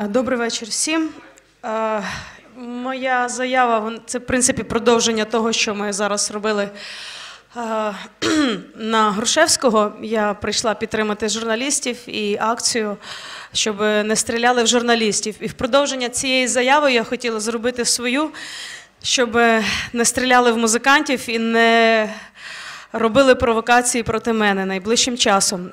Е, Добрий вечір всім. Е, Моя заява це в принципі продовження того, що ми зараз робили е, на Грушевського. Я прийшла підтримати журналістів і акцію, щоб не стріляли в журналістів. І в продовження цієї заяви я хотіла зробити свою, щоб не стріляли в музикантів і не робили провокації проти мене найближчим часом.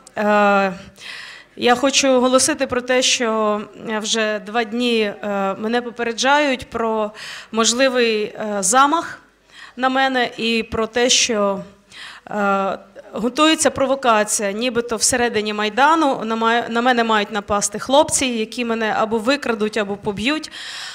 Я хочу оголосити про те, що е, вже два дні е, мене попереджають про можливий е, замах на мене і про те, що готується провокація, нібито всередині майдану на мене мають напасти хлопці, які мене або викрадуть, або поб'ють,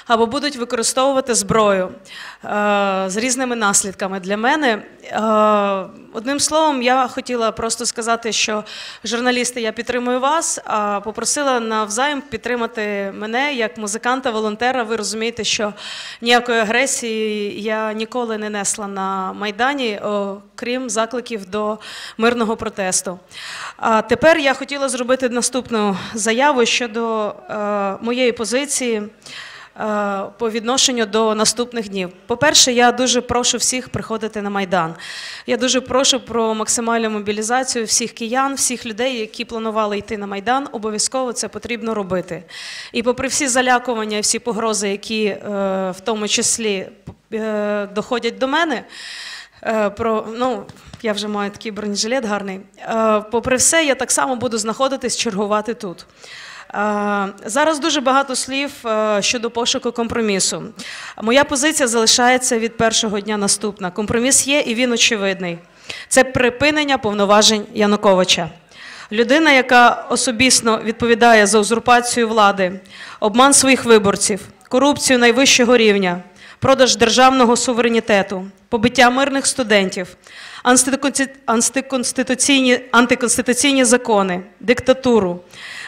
або будуть використовувати зброю е, з різними наслідками для мене. Е, Одним словом, я хотіла просто сказати, що журналісти, я підтримую вас, а попросила навзаєм підтримати мене як музиканта, волонтера. Ви розумієте, що ніякої агресії я ніколи не несла на майдані, окрім закликів до мирного протесту. А тепер я хотіла зробити наступну заяву щодо е, моєї позиції. е, По відношенню до наступних днів. По-перше, я дуже прошу всіх приходити на Майдан. Я дуже прошу про максимальну мобілізацію всіх киян, всіх людей, які планували йти на Майдан. Обов'язково це потрібно робити. І попри всі залякування всі погрози, які е, в тому числі доходять до мене, Про ну я вже маю такий бронежилет гарний. Е, Попри все, я так само буду знаходитись, чергувати тут. Е, Зараз дуже багато слів е, щодо пошуку компромісу. Моя позиція залишається від першого дня наступна. Компроміс є і він очевидний. Це припинення повноважень Януковича. Людина, яка особісно відповідає за узурпацію влади, обман своїх виборців, корупцію найвищого рівня, продаж державного суверенітету, побиття мирних студентів, антиконститу- антиконституційні, антиконституційні закони, диктатуру,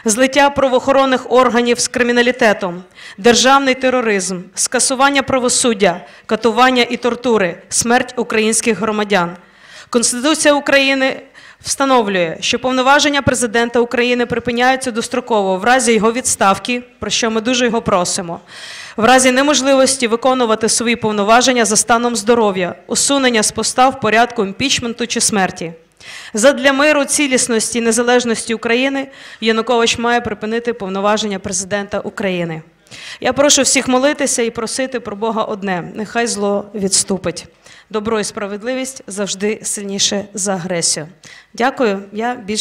злиття правоохоронних органів з криміналітетом, державний тероризм, скасування правосуддя, катування і тортури, смерть українських громадян. Конституція України встановлює, що повноваження президента України припиняються достроково в разі його відставки, про що ми дуже його просимо, в разі неможливості виконувати свої повноваження за станом здоров'я, усунення з поста в порядку імпічменту чи смерті. Задля миру, цілісності і незалежності України Янукович має припинити повноваження президента України. Я прошу всіх молитися і просити про Бога одне: нехай зло відступить. Добро і справедливість завжди сильніше за агресію. Дякую. Я більше.